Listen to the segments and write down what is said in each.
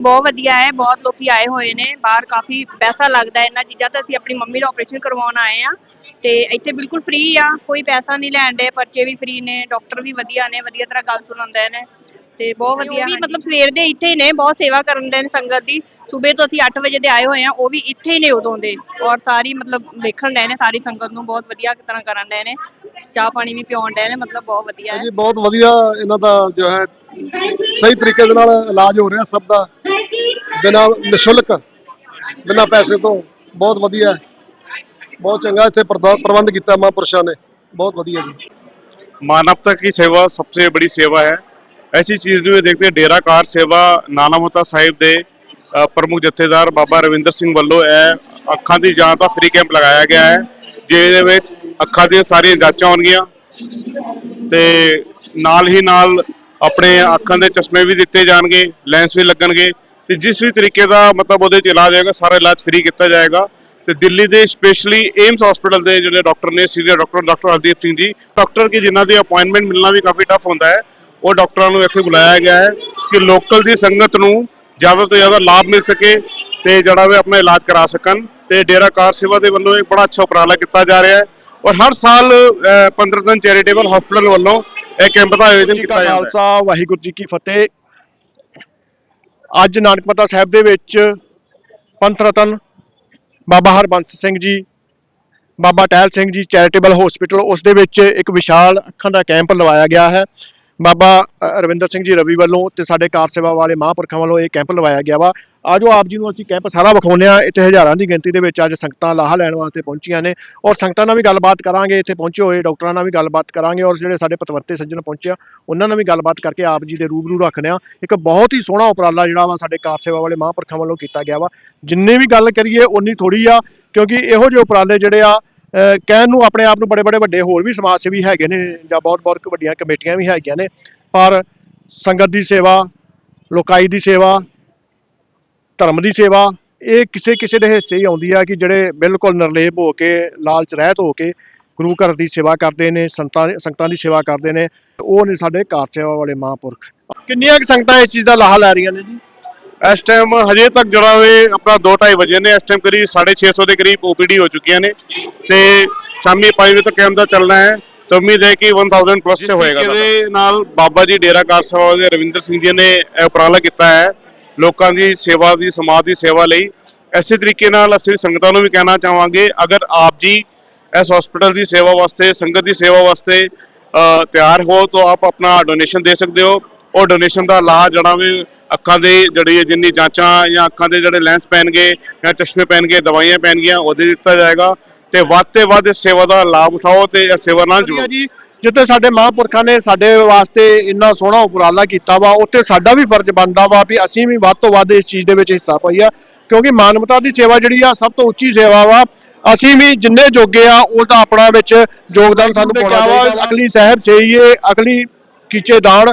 ਬਹੁਤ ਵਧੀਆ ਹੈ ਬਹੁਤ ਲੋਕੀ ਆਏ ਹੋਏ ਨੇ ਬਾਹਰ ਕਾਫੀ ਪੈਸਾ ਲੱਗਦਾ ਹੈ ਇਹਨਾਂ ਚੀਜ਼ਾਂ ਤੇ ਅਸੀਂ ਆਪਣੀ ਮੰਮੀ ਦਾ ਆਪਰੇਸ਼ਨ ਕਰਵਾਉਣ ਆਏ ਆ ਤੇ ਇੱਥੇ ਬਿਲਕੁਲ ਫ੍ਰੀ ਆ ਕੋਈ ਪੈਸਾ ਨਹੀਂ ਲੈਣ ਦੇ ਪਰਚੇ ਵੀ ਫ੍ਰੀ ਨੇ ਡਾਕਟਰ ਵੀ ਵਧੀਆ ਨੇ ਵਧੀਆ ਤਰ੍ਹਾਂ ਗੱਲ ਸੁਣਾਉਂਦੇ ਨੇ ਤੇ ਬਹੁਤ ਵਧੀਆ ਵੀ ਮਤਲਬ ਸਵੇਰ ਦੇ ਇੱਥੇ ਹੀ ਨੇ ਬਹੁਤ ਸੇਵਾ ਕਰਨ ਦੇ ਨੇ ਸੰਗਤ ਦੀ ਸਵੇਰ ਤੋਂ ਅਸੀਂ 8 ਵਜੇ ਦੇ ਆਏ ਹੋਏ ਆ ਉਹ ਵੀ ਇੱਥੇ ਹੀ ਨੇ ਉਦੋਂ ਦੇ ਔਰ ਸਾਰੀ ਮਤਲਬ ਵੇਖਣ ਡਏ ਨੇ ਸਾਰੀ ਸੰਗਤ ਨੂੰ ਬਹੁਤ ਵਧੀਆ ਤਰ੍ਹਾਂ ਕਰਨ ਡਏ ਨੇ ਚਾਹ ਪਾਣੀ ਵੀ ਪਿਆਉਣ ਡਏ ਨੇ ਮਤਲਬ ਬਹੁਤ ਵਧੀਆ ਹੈ। ਜੀ ਬਹੁਤ ਵਧੀਆ ਇਹਨਾਂ ਦਾ ਜੋ ਹੈ ਸਹੀ ਤਰੀਕੇ ਦੇ ਨਾਲ ਇਲਾਜ ਹੋ ਰਿਹਾ ਸਭ ਦਾ। ਬਿਨਾਂ ਨਿਸ਼ੁਲਕ, ਬਿਨਾਂ ਪੈਸੇ ਤੋਂ ਬਹੁਤ ਵਧੀਆ ਬਹੁਤ ਚੰਗਾ ਇੱਥੇ ਪ੍ਰਬੰਧ ਕੀਤਾ ਮਹਾਂਪੁਰਸ਼ਾਂ ਨੇ। बहुत बढ़िया जी मानवता की सेवा सबसे बड़ी सेवा है ऐसी चीज में देखते हैं डेरा कार सेवा नाना ਮੋਤਾ ਸਾਹਿਬ ਦੇ ਪ੍ਰਮੁੱਖ ਜਥੇਦਾਰ ਬਾਬਾ ਰਵਿੰਦਰ ਸਿੰਘ ਵੱਲੋਂ ਇਹ ਅੱਖਾਂ ਦੀ ਜਾਂਚ ਦਾ ਫ੍ਰੀ ਕੈਂਪ ਲਗਾਇਆ ਗਿਆ ਹੈ। ਜਿਹਦੇ ਵਿੱਚ ਅੱਖਾਂ ਦੀਆਂ ਸਾਰੀਆਂ ਜਾਂਚਾਂ ਹੋਣਗੀਆਂ। ਤੇ ਨਾਲ ਹੀ ਨਾਲ ਆਪਣੇ ਅੱਖਾਂ ਦੇ ਚਸ਼ਮੇ ਵੀ ਦਿੱਤੇ ਜਾਣਗੇ ਲੈਂਸ ਵੀ ਲੱਗਣਗੇ, ਤੇ ਜਿਸ ਵੀ ਤਰੀਕੇ ਦਾ ਮਤਲਬ ਉਹਦੇ ਚ ਇਲਾਜ ਹੋਏਗਾ, ਸਾਰਾ ਇਲਾਜ ਫ੍ਰੀ ਕੀਤਾ ਜਾਏਗਾ। ਤੇ ਦਿੱਲੀ ਦੇ ਸਪੈਸ਼ਲੀ ਏਮਸ ਹਸਪੀਟਲ ਦੇ ਜਿਹੜੇ ਡਾਕਟਰ ਨੇ, senior doctor doctor Hardeep Singh ji doctor ਕਿ ਜਿਨ੍ਹਾਂ ਦੀ ਅਪਾਇੰਟਮੈਂਟ ਮਿਲਣਾ ਵੀ ਕਾਫੀ ਟਫ ਹੁੰਦਾ ਹੈ, ਉਹ ਡਾਕਟਰਾਂ ਨੂੰ ਇੱਥੇ ਬੁਲਾਇਆ ਗਿਆ ਹੈ ਕਿ ਲੋਕਲ ਦੀ ਸੰਗਤ ਨੂੰ ਜ਼ਿਆਦਾ ਤੋਂ ਜ਼ਿਆਦਾ ਲਾਭ ਮਿਲ ਸਕੇ ਤੇ ਜਿਹੜਾ ਵੀ ਆਪਣਾ ਇਲਾਜ ਕਰਾ ਸਕਣ। ਤੇ ਡੇਰਾ ਕਾਰ ਸੇਵਾ ਦੇ ਵੱਲੋਂ ਇੱਕ ਬੜਾ ਅੱਛਾ ਉਪਰਾਲਾ ਕੀਤਾ ਜਾ ਰਿਹਾ ਹੈ। ਔਰ ਹਰ ਸਾਲ ਅਹ, 15 ਦਿਨ ਚੈਰੀਟੇਬਲ ਹਸਪੀਟਲ ਵੱਲੋਂ ਇਹ ਕੈਂਪ ਦਾ ਆਯੋਜਨ ਕੀਤਾ ਜਾਂਦਾ ਹੈ। ਖਾਲਸਾ ਵਾਹਿਗੁਰੂ ਜੀ ਕੀ ਫਤਿਹ। ਅੱਜ ਨਾਨਕਮਤਾ ਸਾਹਿਬ ਦੇ ਵਿੱਚ ਪੰਥ ਰਤਨ ਬਾਬਾ ਹਰਬੰਸ ਸਿੰਘ ਜੀ ਬਾਬਾ ਟਹਿਲ ਸਿੰਘ ਜੀ ਚੈਰੀਟੇਬਲ ਹਸਪੀਟਲ ਉਸ ਦੇ ਵਿੱਚ ਇੱਕ ਵਿਸ਼ਾਲ ਅੱਖਾਂ ਦਾ ਕੈਂਪ ਲਵਾਇਆ ਗਿਆ ਹੈ। ਬਾਬਾ ਰਵਿੰਦਰ ਸਿੰਘ ਜੀ ਰਵੀ ਵੱਲੋਂ ਤੇ ਸਾਡੇ ਕਾਰ ਸੇਵਾ ਵਾਲੇ ਮਹਾਂਪੁਰਖਾਂ ਵੱਲੋਂ ਇਹ ਕੈਂਪ ਲਵਾਇਆ ਗਿਆ ਵਾ। ਆਜੋ ਆਪ ਜੀ ਨੂੰ ਅਸੀਂ ਕੈਂਪ ਸਾਰਾ ਵਿਖਾਉਂਦੇ ਆ ਇੱਥੇ ਹਜ਼ਾਰਾਂ ਦੀ ਗਿਣਤੀ ਦੇ ਵਿੱਚ ਅੱਜ ਸੰਗਤਾਂ ਲਾਹਾ ਲੈਣ ਵਾਸਤੇ ਪਹੁੰਚੀਆਂ ਨੇ ਔਰ ਸੰਗਤਾਂ ਨਾਲ ਵੀ ਗੱਲਬਾਤ ਕਰਾਂਗੇ। ਇੱਥੇ ਪਹੁੰਚੇ ਹੋਏ ਡਾਕਟਰਾਂ ਨਾਲ ਵੀ ਗੱਲਬਾਤ ਕਰਾਂਗੇ ਔਰ ਜਿਹੜੇ ਸਾਡੇ ਪਤਵੰਤੇ ਸੱਜਣ ਪਹੁੰਚੇ ਆ, ਉਹਨਾਂ ਨਾਲ ਵੀ ਗੱਲਬਾਤ ਕਰਕੇ ਆਪ ਜੀ ਦੇ ਰੂਬਰੂ ਰੱਖਦੇ ਆ ਇੱਕ ਬਹੁਤ ਹੀ ਸੋਹਣਾ ਉਪਰਾਲਾ ਜਿਹੜਾ ਵਾ ਸਾਡੇ ਕਾਰ ਸੇਵਾ ਵਾਲੇ ਮਹਾਂਪੁਰਖਾਂ ਵੱਲੋਂ ਕੀਤਾ ਗਿਆ ਵਾ। ਜਿੰਨੇ ਵੀ ਗੱਲ ਕਰੀਏ ਉਨੀ ਥੋੜੀ ਆ, ਕਿਉਂਕਿ ਇਹੋ ਜਿਹੇ ਉਪਰਾਲੇ ਜਿਹੜੇ ਆ ਕਹਿਣ ਨੂੰ ਆਪਣੇ ਆਪ ਨੂੰ ਬੜੇ ਬੜੇ ਵੱਡੇ ਹੋਰ ਵੀ ਸਮਾਜ ਸੇਵੀ ਹੈਗੇ ਨੇ ਜਾਂ ਬਹੁਤ ਬਹੁਤ ਵੱਡੀਆਂ ਕਮੇਟੀਆਂ ਵੀ ਹੈਗੀਆਂ ਨੇ, ਪਰ ਸੰਗਤ ਦੀ ਸੇਵਾ, ਲੋਕਾਈ ਦੀ ਸੇਵਾ, ਧਰਮ ਦੀ ਸੇਵਾ, ਇਹ ਕਿਸੇ ਕਿਸੇ ਦੇ ਹਿੱਸੇ ਹੀ ਆਉਂਦੀ ਆ ਕਿ ਜਿਹੜੇ ਬਿਲਕੁਲ ਨਿਰਲੇਪ ਹੋ ਕੇ, ਲਾਲਚ ਰਹਿਤ ਹੋ ਕੇ ਗੁਰੂ ਘਰ ਦੀ ਸੇਵਾ ਕਰਦੇ ਨੇ, ਸੰਤਾਂ ਸੰਗਤਾਂ ਦੀ ਸੇਵਾ ਕਰਦੇ ਨੇ, ਉਹ ਨੇ ਸਾਡੇ ਕਾਰ ਸੇਵਾ ਵਾਲੇ ਮਹਾਂਪੁਰਖ। ਕਿੰਨੀਆਂ ਕੁ ਸੰਗਤਾਂ ਇਸ ਚੀਜ਼ ਦਾ ਲਾਹਾ ਲੈ ਰਹੀਆਂ ਨੇ ਜੀ? ਇਸ ਟਾਈਮ ਹਜੇ ਤੱਕ ਜਿਹੜਾ ਵੇ ਆਪਣਾ 2:30 ਵਜੇ ਨੇ ਇਸ ਟਾਈਮ ਕਰੀਬ 650 ਦੇ ਕਰੀਬ ਓਪੀਡੀ ਹੋ ਚੁੱਕੀਆਂ ਨੇ ਤੇ ਸ਼ਾਮੀ 5 ਵਜੇ ਤੱਕ ਕੈਂਪ ਦਾ ਚੱਲਣਾ ਹੈ ਤੇ ਉਮੀਦ ਹੈ ਕਿ 1000 ਪਲੱਸ ਤੇ ਹੋਏਗਾ ਇਹਦੇ ਨਾਲ ਬਾਬਾ ਜੀ ਡੇਰਾ ਕਾਰ ਸੇਵਾ ਦੇ ਰਵਿੰਦਰ ਸਿੰਘ ਜੀ ਨੇ ਇਹ ਉਪਰਾਲਾ ਕੀਤਾ ਹੈ ਲੋਕਾਂ ਦੀ ਸੇਵਾ ਦੀ ਸਮਾਜ ਦੀ ਸੇਵਾ ਲਈ। ਐਸੇ ਤਰੀਕੇ ਨਾਲ ਅਸੀਂ ਸੰਗਤਾਂ ਨੂੰ ਵੀ ਕਹਿਣਾ ਚਾਹਾਂਗੇ ਅਗਰ ਆਪ ਜੀ ਇਸ ਹਸਪੀਟਲ ਦੀ ਸੇਵਾ ਵਾਸਤੇ ਸੰਗਤ ਦੀ ਸੇਵਾ ਵਾਸਤੇ ਤਿਆਰ ਹੋ ਤਾਂ ਆਪ ਆਪਣਾ ਡੋਨੇਸ਼ਨ ਦੇ ਸਕਦੇ ਹੋ। ਉਹ ਡੋਨੇਸ਼ਨ ਦਾ ਜਿਹੜਾ ਵੀ ਅੱਖਾਂ ਦੇ ਜਿਹੜੀ ਜਿੰਨੀ ਜਾਂਚਾਂ ਜਾਂ ਅੱਖਾਂ ਦੇ ਜਿਹੜੇ ਲੈਂਸ ਪੈਣਗੇ ਜਾਂ ਚਸ਼ਮੇ ਪੈਣਗੇ ਦਵਾਈਆਂ ਪੈਣਗੀਆਂ ਉਹਦੇ ਦਿੱਤਾ ਜਾਏਗਾ ਤੇ ਵੱਧ ਤੇ ਵੱਧ ਇਸ ਸੇਵਾ ਦਾ ਲਾਭ ਉਠਾਓ ਤੇ ਇਸ ਸੇਵਾ ਨਾਲ ਜੁੜੋ। ਜੀ ਜਿੱਥੇ ਸਾਡੇ ਮਹਾਂਪੁਰਖਾਂ ਨੇ ਸਾਡੇ ਵਾਸਤੇ ਇੰਨਾ ਸੋਹਣਾ ਉਪਰਾਲਾ ਕੀਤਾ ਵਾ ਉੱਥੇ ਸਾਡਾ ਵੀ ਫਰਜ਼ ਬਣਦਾ ਵਾ ਵੀ ਅਸੀਂ ਵੀ ਵੱਧ ਤੋਂ ਵੱਧ ਇਸ ਚੀਜ਼ ਦੇ ਵਿੱਚ ਹਿੱਸਾ ਪਾਈਆ ਕਿਉਂਕਿ ਮਾਨਵਤਾ ਦੀ ਸੇਵਾ ਜਿਹੜੀ ਆ ਸਭ ਤੋਂ ਉੱਚੀ ਸੇਵਾ ਵਾ। ਅਸੀਂ ਵੀ ਜਿੰਨੇ ਜੋਗੇ ਆ ਉਹ ਤਾਂ ਆਪਣਾ ਵਿੱਚ ਯੋਗਦਾਨ ਸਾਨੂੰ ਪਾਉਣਾ ਚਾਹੀਦਾ ਅਗਲੀ ਸਹਿਬ ਸਹੀਏ ਅਗਲੀ ਕੀਚੇ ਦਾਨ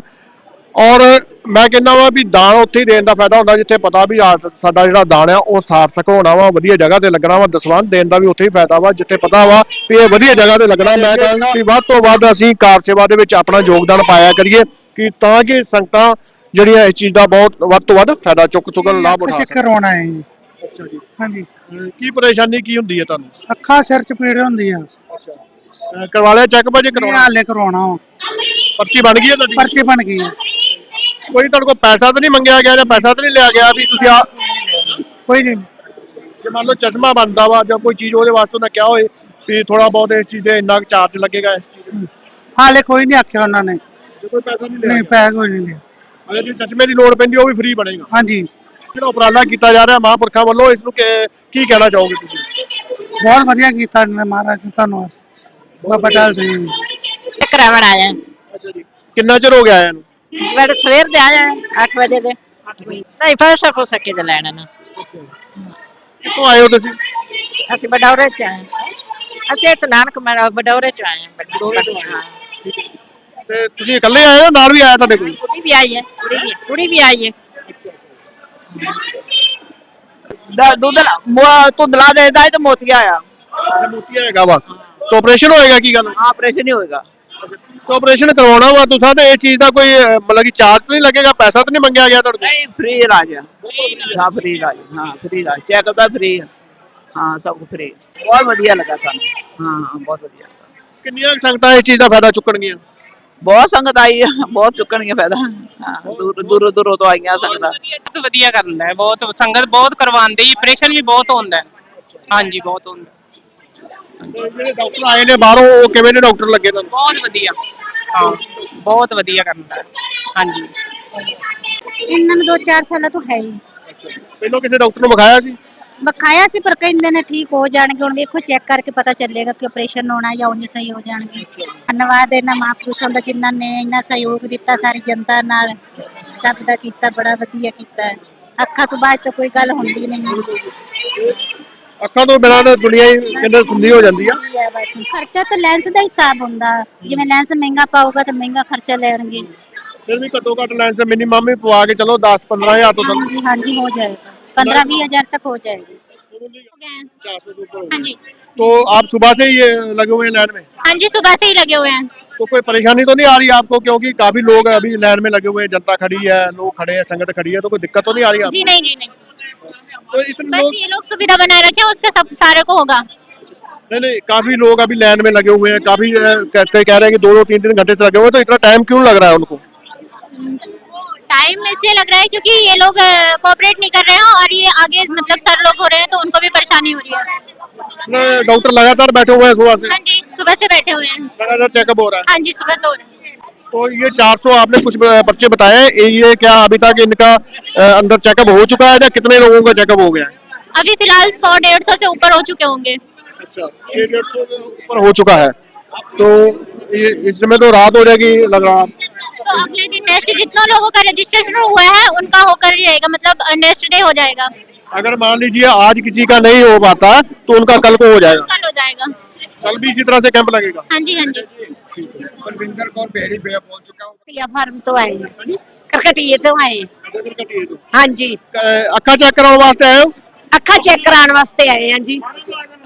ਔਰ ਮੈਂ ਕਹਿੰਦਾ ਵਾ ਵੀ ਦਾਨ ਉੱਥੇ ਹੀ ਦੇਣ ਦਾ ਫਾਇਦਾ ਹੁੰਦਾ ਜਿੱਥੇ ਪਤਾ ਵੀ ਸਾਡਾ ਜਿਹੜਾ ਦਾਨ ਆ ਉਹ ਸਾਰਥਕ ਹੋਣਾ ਵਾ ਵਧੀਆ ਜਗ੍ਹਾ ਤੇ ਲੱਗਣਾ ਵਾ ਦਸਵੰਧ ਦੇਣ ਦਾ ਵੀ ਉੱਥੇ ਹੀ ਫਾਇਦਾ ਵਾ ਜਿੱਥੇ ਪਤਾ ਵਾ ਵੀ ਇਹ ਵਧੀਆ ਜਗ੍ਹਾ ਤੇ ਲੱਗਣਾ। ਮੈਂ ਕਹਿੰਦਾ ਵੀ ਵੱਧ ਤੋਂ ਵੱਧ ਅਸੀਂ ਕਾਰ ਸੇਵਾ ਦੇ ਵਿੱਚ ਆਪਣਾ ਯੋਗਦਾਨ ਪਾਇਆ ਕਰੀਏ ਕਿ ਤਾਂ ਕਿ ਸੰਗਤਾਂ ਜਿਹੜੀਆਂ ਇਸ ਚੀਜ਼ ਦਾ ਬਹੁਤ ਵੱਧ ਤੋਂ ਵੱਧ ਫਾਇਦਾ ਚੁੱਕ ਚੁੱਕਣ ਲਾਭ ਉਠਾ ਸਕਣ। ਕਰਵਾਉਣਾ ਹੈ ਜੀ। ਅੱਛਾ ਜੀ। ਹਾਂਜੀ। ਕੀ ਪਰੇਸ਼ਾਨੀ ਕੀ ਹੁੰਦੀ ਹੈ ਤੁਹਾਨੂੰ? ਅੱਖਾਂ ਸਿਰ ਚ ਪੀੜ ਹੁੰਦੀ ਆ। ਅਹ ਕਰਵਾ ਲਿਆ ਚੈੱਕ ਭਾਜੀ ਇਹ ਕਰਵਾਉਣਾ? ਹਾਲੇ ਕਰਵਾਉਣਾ ਵਾ। ਪਰਚੀ ਬਣ ਗਈ ਹੈ ਤੁਹਾਡੀ? ਪਰਚੀ ਬਣ ਗਈ ਆ। ਕੋਈ ਤੁਹਾਡੇ ਕੋਲ ਪੈਸਾ ਤਾਂ ਨਹੀਂ ਮੰਗਿਆ ਗਿਆ ਜਾਂ ਪੈਸਾ ਤਾਂ ਨਹੀਂ ਲਿਆ ਗਿਆ ਵੀ ਤੁਸੀਂ ਆ ਕੋਈ ਨਹੀਂ। ਜੇ ਮੰਨ ਲਓ ਚਸ਼ਮਾ ਬਣਦਾ ਵਾ ਜਾਂ ਕੋਈ ਚੀਜ਼ ਉਹਦੇ ਵਾਸਤੇ ਉਹਨੇ ਕਿਹਾ ਹੋਏ ਵੀ ਥੋੜਾ ਬਹੁਤ ਇਸ ਚੀਜ਼ ਦੇ ਇੰਨਾ ਚਾਰਜ ਲੱਗੇਗਾ ਇਸ ਚੀਜ਼ ਦੇ ਹਾਲੇ ਕੋਈ ਨਹੀਂ ਆਖਿਆ ਉਹਨਾਂ ਨੇ। ਜੇ ਕੋਈ ਪੈਸਾ ਨਹੀਂ ਲਿਆ ਨਹੀਂ ਪੈ ਕੋਈ ਨਹੀਂ ਲਿਆ। ਅਗਰ ਜੇ ਚਸ਼ਮੇ ਦੀ ਲੋੜ ਪੈਂਦੀ ਉਹ ਵੀ ਫ੍ਰੀ ਬਣੇਗਾ। ਹਾਂਜੀ। ਜਿਹੜਾ ਉਪਰਾਲਾ ਕੀਤਾ ਜਾ ਰਿਹਾ ਮਹਾਂਪੁਰਖਾਂ ਵੱਲੋਂ ਇਸ ਨੂੰ ਕਿ- ਕੀ ਕਹਿਣਾ ਚਾਹੋਗੇ ਤੁਸੀਂ? ਬਹੁਤ ਵਧੀਆ ਕੀਤਾ ਇਹਨਾਂ ਨੇ ਮਹਾਰਾਜ ਜੀ ਧੰਨਵਾਦ। ਬਾਬਾ ਟਾਲ ਸਿੰਘ ਜੀ। ਕਰਾਵਣ ਆਇਆ। ਅੱਛਾ ਜੀ। ਕਿੰਨਾ ਚਿਰ ਹੋ ਗਿਆ ਆਇਆ ਨੂੰ? ਮੈਂ ਸਵੇਰ ਦੇ ਆਇਆ 8 ਵਜੇ ਦੇ। ਨਹੀਂ ਪੈਸਾ ਹੋ ਸਕੇ ਤੇ ਲੈਣਾ ਨਾ ਕਿੱਥੋਂ ਆਏ ਹੋ ਤੁਸੀਂ? ਅਸੀਂ ਬਡੌਰੇ ਚ ਆਏ ਅਸੀਂ ਇੱਥੇ ਨਾਨਕ ਮਾ ਬਡੌਰੇ ਚ ਆਏ ਹਾਂ। ਬਡੌਰੇ ਤੋਂ ਹਾਂ। ਤੇ ਤੁਸੀਂ ਇਕੱਲੇ ਆਏ ਹੋ ਨਾਲ ਵੀ ਆਇਆ ਤੁਹਾਡੇ ਕੋਈ? ਕੁੜੀ ਵੀ ਆਈ ਹੈ ਕੁੜੀ ਵੀ ਕੁੜੀ ਵੀ ਆਈ ਹੈ। ਦੁੱਧ ਧੁੰਦਲਾ ਦੇਦਾ ਹੈ ਤੇ ਮੋਤੀਆ ਆ ਅੱਛਾ ਮੋਤੀਆ ਹੈਗਾ ਵਾ। ਤਾਂ ਆਪਰੇਸ਼ਨ ਹੋਏਗਾ ਕੀ ਗੱਲ? ਆਪਰੇਸ਼ਨ ਹੀ ਹੋਏਗਾ। ਤਾਂ ਆਪਰੇਸ਼ਨ ਕਰਵਾਉਣਾ ਵਾ ਤੁਸੀਂ ਤੇ ਇਹ ਚੀਜ਼ ਦਾ ਕੋਈ ਅਹ, ਮਤਲਬ ਕਿ ਚਾਰਜ ਨਹੀਂ ਲੱਗੇਗਾ? ਪੈਸਾ ਤਾਂ ਨਹੀਂ ਮੰਗਿਆ ਗਿਆ ਤੁਹਾਡੇ ਨਹੀਂ ਫ੍ਰੀ ਇਲਾਜ ਆ। ਹਾਂ ਫ੍ਰੀ ਇਲਾਜ ਹਾਂ ਫ੍ਰੀ ਇਲਾਜ। ਚੈੱਕ ਦਾ ਫ੍ਰੀ ਹਾਂ ਸਭ ਕੁਝ ਫ੍ਰੀ ਬਹੁਤ ਵਧੀਆ ਲੱਗਾ ਸਾਨੂੰ। ਹਾਂ ਹਾਂ ਬਹੁਤ ਵਧੀਆ ਲੱਗਾ। ਕਿੰਨੀਆਂ ਕੁ ਸੰਗਤਾਂ ਇਸ ਚੀਜ਼ ਦਾ ਫਾਇਦਾ ਚੁੱਕਣਗੀਆਂ? ਬਹੁਤ ਸੰਗਤ ਆਈ ਆ ਬਹੁਤ ਚੁੱਕਣਗੇ ਫਾਇਦਾ। ਹਾਂ ਦੂਰ ਦੂਰ ਦੂਰੋਂ ਤੋਂ ਆਈਆਂ ਸੰਗਤਾਂ। ਬਹੁਤ ਵਧੀਆ ਕਰਦਾ ਹੈ ਬਹੁਤ ਸੰਗਤ ਬਹੁਤ ਕਰਵਾਉਂਦੇ ਆਪਰੇਸ਼ਨ ਵੀ ਬਹੁਤ ਹੁੰਦਾ ਹੈ। ਹਾਂਜੀ ਬਹੁਤ ਹੁੰਦਾ ਤੇ ਜਿਹੜੇ ਡਾਕਟਰ ਆਏ ਨੇ ਬਾਹਰੋਂ ਉਹ ਕਿਵੇਂ ਦੇ ਡਾਕਟਰ ਲੱਗੇ ਤੁਹਾਨੂੰ? ਬਹੁਤ ਵਧੀਆ। ਹਾਂ। ਬਹੁਤ ਵਧੀਆ ਕਰਦਾ ਹੈ ਹਾਂਜੀ। ਇਹਨਾਂ ਨੂੰ 2-4 ਸਾਲਾਂ ਤੋਂ ਹੈ ਹੀ ਪਹਿਲਾਂ ਕਿਸੇ ਡਾਕਟਰ ਨੂੰ ਵਿਖਾਇਆ ਸੀ? ਬਕਾਇਆ ਸੀ ਪਰ ਕਹਿੰਦੇ ਨੇ ਠੀਕ ਹੋ ਜਾਣਗੇ। ਹੁਣ ਵੇਖੋ ਚੈੱਕ ਕਰਕੇ ਪਤਾ ਚੱਲੇਗਾ ਕਿ ਆਪਰੇਸ਼ਨ ਹੋਣਾ ਜਾਂ ਉਂਝ ਸਹੀ ਹੋ ਜਾਣਗੇ। ਧੰਨਵਾਦ ਇਹਨਾਂ ਮਹਾਂਪੁਰਸ਼ਾਂ ਦਾ ਜਿਨ੍ਹਾਂ ਨੇ ਇੰਨਾ ਸਹਿਯੋਗ ਦਿੱਤਾ ਸਾਰੀ ਜਨਤਾ ਨਾਲ। ਸਭ ਦਾ ਕੀਤਾ ਬੜਾ ਵਧੀਆ ਕੀਤਾ। ਅੱਖਾਂ ਤੋਂ ਬਾਅਦ ਤਾਂ ਕੋਈ ਗੱਲ ਹੁੰਦੀ ਨਹੀਂ। ਅੱਖਾਂ ਤੋਂ ਬਿਨਾਂ ਤਾਂ ਦੁਨੀਆ ਹੀ ਕਹਿੰਦੇ ਸੁੰਨੀ ਹੋ ਜਾਂਦੀ ਆ ਖਰਚਾ ਤਾਂ ਲੈਂਸ ਦਾ ਹੀ ਹਿਸਾਬ ਹੁੰਦਾ ਜਿਵੇਂ ਲੈਂਸ ਮਹਿੰਗਾ ਪਾਊਗਾ ਤਾਂ ਮਹਿੰਗਾ ਖਰਚਾ ਲੈਣਗੇ ਫਿਰ ਵੀ ਘੱਟੋ ਘੱਟ ਲੈਂਸ ਮਿਨੀਮਮ ਹੀ ਪਵਾ ਕੇ ਚਲੋ 10 15000 ਤੋਂ ਤੱਕ ਹਾਂਜੀ ਹਾਂਜੀ ਹੋ ਜਾਏਗਾ 15-20 हज़ार तक हो जाएगी हाँ जी तो आप सुबह से ही ये लगे हुए हैं लाइन में हाँ जी सुबह से ही लगे हुए हैं तो कोई परेशानी तो नहीं आ रही आपको क्योंकि काफी लोग अभी लाइन में लगे हुए हैं जनता खड़ी है लोग खड़े हैं संगत खड़ी है तो कोई दिक्कत तो नहीं आ रही जी आपको नहीं जी नहीं तो इतने लोग ये लोग सुविधा बनाए रखे उसका सब सारे को होगा। नहीं नहीं काफ़ी लोग अभी लाइन में लगे हुए हैं काफ़ी अ, कहते कह रहे हैं कि दो दो तीन तीन घंटे से लगे हुए हैं तो इतना टाइम क्यों लग रहा है उनको? टाइम इसलिए लग रहा है क्योंकि ये लोग कोऑपरेट नहीं कर रहे हैं और ये आगे मतलब सर लोग हो रहे हैं तो उनको भी परेशानी हो रही है। डॉक्टर लगातार बैठे हुए हैं सुबह से। हाँ जी सुबह से बैठे हुए हैं। लगातार चेकअप हो रहा है। हाँ जी सुबह से हो रहे हैं। तो ये 400 आपने कुछ पर्चे बताए ये- क्या अभी तक इनका अंदर चेकअप हो चुका है या कितने लोगों का चेकअप हो गया है? अभी फ़िलहाल सौ डेढ़ सौ से ऊपर हो चुके होंगे। अच्छा छह डेढ़ सौ ऊपर हो चुका है। तो इसमें तो रात हो जाएगी लग रहा तो अगले दिन नेक्स्ट जितने लोगों का रजिस्ट्रेशन हुआ है उनका होकर ही जाएगा मतलब नेक्स्ट डे हो जाएगा। अगर मान लीजिए आज किसी का नहीं हो पाता तो उनका कल को हो जाएगा। कल हो जाएगा। कल भी इसी तरह से कैंप लगेगा हाँ जी हाँ जी ਬਲਵਿੰਦਰ ਕੌਰ ਭੇੜੀ ਬੇ ਪਹੁੰਚ ਚੁੱਕਾ या फार्म तो आए हैं करकटिए तो आए हैं हाँ जी ਅੱਖਾਂ ਚੈੱਕ ਕਰਾਉਣ ਵਾਸਤੇ ਆਏ ਹੋ ਅੱਖਾਂ ਚੈੱਕ ਕਰਾਉਣ ਵਾਸਤੇ ਆਏ ਹਾਂ ਜੀ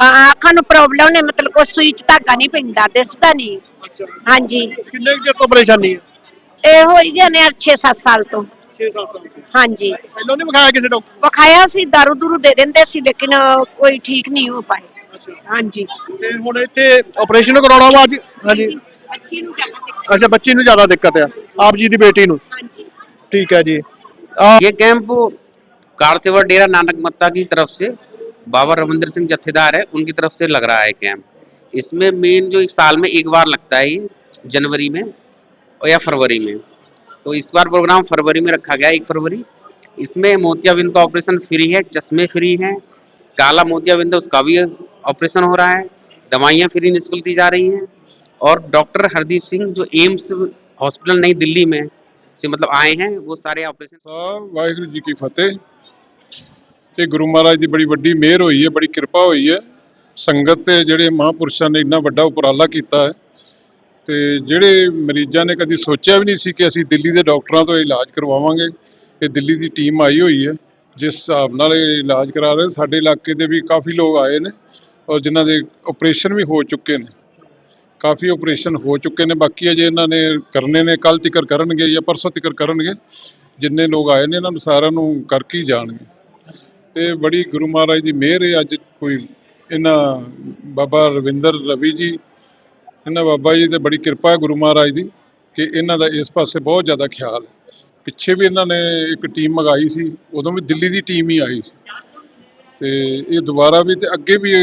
ਹਾਂ ਅੱਖਾਂ ਨੂੰ ਪ੍ਰੋਬਲਮ ਨੇ ਮਤਲਬ ਕੋਈ ਸੂਈ ਚ ਧਾਗਾ ਨਹੀਂ ਪੈਂਦਾ ਦਿਸਦਾ ਨਹੀਂ ਹਾਂਜੀ ਕਿੰਨੇ ਕੁ ਚਿਰ ਤੋਂ ਪਰੇਸ਼ਾਨੀ ਹੈ ਇਹ ਹੋਈ ਗਏ ਨੇ 6-7 ਸਾਲ ਤੋਂ 6-7 ਸਾਲ ਤੋਂ ਹਾਂਜੀ ਪਹਿਲਾਂ ਨਹੀਂ ਵਿਖਾਇਆ ਕਿਸੇ ਡਾਕਟਰ ਵਿਖਾਇਆ ਸੀ ਦਾਰੂ ਦੂਰੂ ਦੇ ਦਿੰਦੇ ਸੀ ਲੇਕਿਨ ਕੋਈ ਠੀਕ ਨਹੀਂ ਹੋ ਪਾਏ ਹਾਂਜੀ ਤੇ ਹੁਣ ਇੱਥੇ ਆਪਰੇਸ਼ਨ ਕਰਾਉਣਾ ਵਾ ਅੱਜ ਹਾਂਜੀ ਬੱਚੀ ਨੂੰ ਅੱਛਾ ਬੱਚੀ ਨੂੰ ਜ਼ਿਆਦਾ ਦਿੱਕਤ ਆ ਆਪ ਜੀ ਦੀ ਬੇਟੀ ਨੂੰ ਹਾਂਜੀ ਠੀਕ ਹੈ ਜੀ ये कैंप कार सेवा डेरा नानक मत्ता की तरफ से बाबा रविंद्र सिंह जत्थेदार है उनकी तरफ से लग रहा है कैंप इसमें मेन जो इस साल में एक बार लगता है ये जनवरी में और या फरवरी में तो इस बार प्रोग्राम फरवरी में रखा गया एक फरवरी इसमें मोतियाबिंद का ऑपरेशन फ्री है चश्मे फ्री हैं काला मोतियाबिंद है उसका भी ऑपरेशन हो रहा है दवाइयाँ फ्री निःशुल्क दी जा रही हैं और डॉक्टर हरदीप सिंह जो एम्स हॉस्पिटल नई दिल्ली में से मतलब आए हैं वो सारे ऑपरेशन ਸਾਹਿਬ ਵਾਹਿਗੁਰੂ ਜੀ ਕੀ ਫਤਿਹ ਤੇ ਗੁਰੂ ਮਹਾਰਾਜ ਦੀ ਬੜੀ ਵੱਡੀ ਮਿਹਰ ਹੋਈ ਹੈ ਬੜੀ ਕਿਰਪਾ ਹੋਈ ਹੈ ਸੰਗਤ ਤੇ ਜਿਹੜੇ ਮਹਾਂਪੁਰਸ਼ਾਂ ਨੇ ਇੰਨਾ ਵੱਡਾ ਉਪਰਾਲਾ ਕੀਤਾ ਹੈ ਤੇ ਜਿਹੜੇ ਮਰੀਜ਼ਾਂ ਨੇ ਕਦੀ ਸੋਚਿਆ ਵੀ ਨਹੀਂ ਸੀ ਕਿ ਅਸੀਂ ਦਿੱਲੀ ਦੇ ਡਾਕਟਰਾਂ ਤੋਂ ਇਲਾਜ ਕਰਵਾਵਾਂਗੇ ਇਹ ਦਿੱਲੀ ਦੀ ਟੀਮ ਆਈ ਹੋਈ ਹੈ ਜਿਸ ਹਿਸਾਬ ਨਾਲ ਇਹ ਇਲਾਜ ਕਰਾ ਰਹੇ, ਸਾਡੇ ਇਲਾਕੇ ਦੇ ਵੀ ਕਾਫੀ ਲੋਕ ਆਏ ਨੇ ਔਰ ਜਿਨ੍ਹਾਂ ਦੇ ਆਪਰੇਸ਼ਨ ਵੀ ਹੋ ਚੁੱਕੇ ਨੇ। ਕਾਫੀ ਆਪਰੇਸ਼ਨ ਹੋ ਚੁੱਕੇ ਨੇ, ਬਾਕੀ ਅਜੇ ਇਹਨਾਂ ਨੇ ਕਰਨੇ ਨੇ ਕੱਲ ਤੱਕ ਕਰਨਗੇ ਜਾਂ ਪਰਸੋਂ ਤੱਕ ਕਰਨਗੇ। ਜਿੰਨੇ ਲੋਕ ਆਏ ਨੇ, ਇਹਨਾਂ ਨੂੰ ਸਾਰਿਆਂ ਨੂੰ ਕਰਕੇ ਹੀ ਜਾਣਗੇ। ਤੇ ਬੜੀ ਗੁਰੂ ਮਹਾਰਾਜ ਦੀ ਮਿਹਰ ਹੈ, ਅੱਜ ਕੋਈ ਇਹਨਾਂ ਬਾਬਾ ਰਵਿੰਦਰ ਰਵੀ ਜੀ, ਇਹਨਾਂ ਬਾਬਾ ਜੀ ਤੇ ਬੜੀ ਕਿਰਪਾ ਹੈ ਗੁਰੂ ਮਹਾਰਾਜ ਦੀ, ਕਿ ਇਹਨਾਂ ਦਾ ਇਸ ਪਾਸੇ ਬਹੁਤ ਜ਼ਿਆਦਾ ਖਿਆਲ ਹੈ। ਪਿੱਛੇ ਵੀ ਇਹਨਾਂ ਨੇ ਇੱਕ ਟੀਮ ਮੰਗਾਈ ਸੀ, ਉਦੋਂ ਵੀ ਦਿੱਲੀ ਦੀ ਟੀਮ ਹੀ ਆਈ ਸੀ। ਤੇ ਇਹ ਦੁਬਾਰਾ ਵੀ ਤੇ ਅੱਗੇ ਵੀ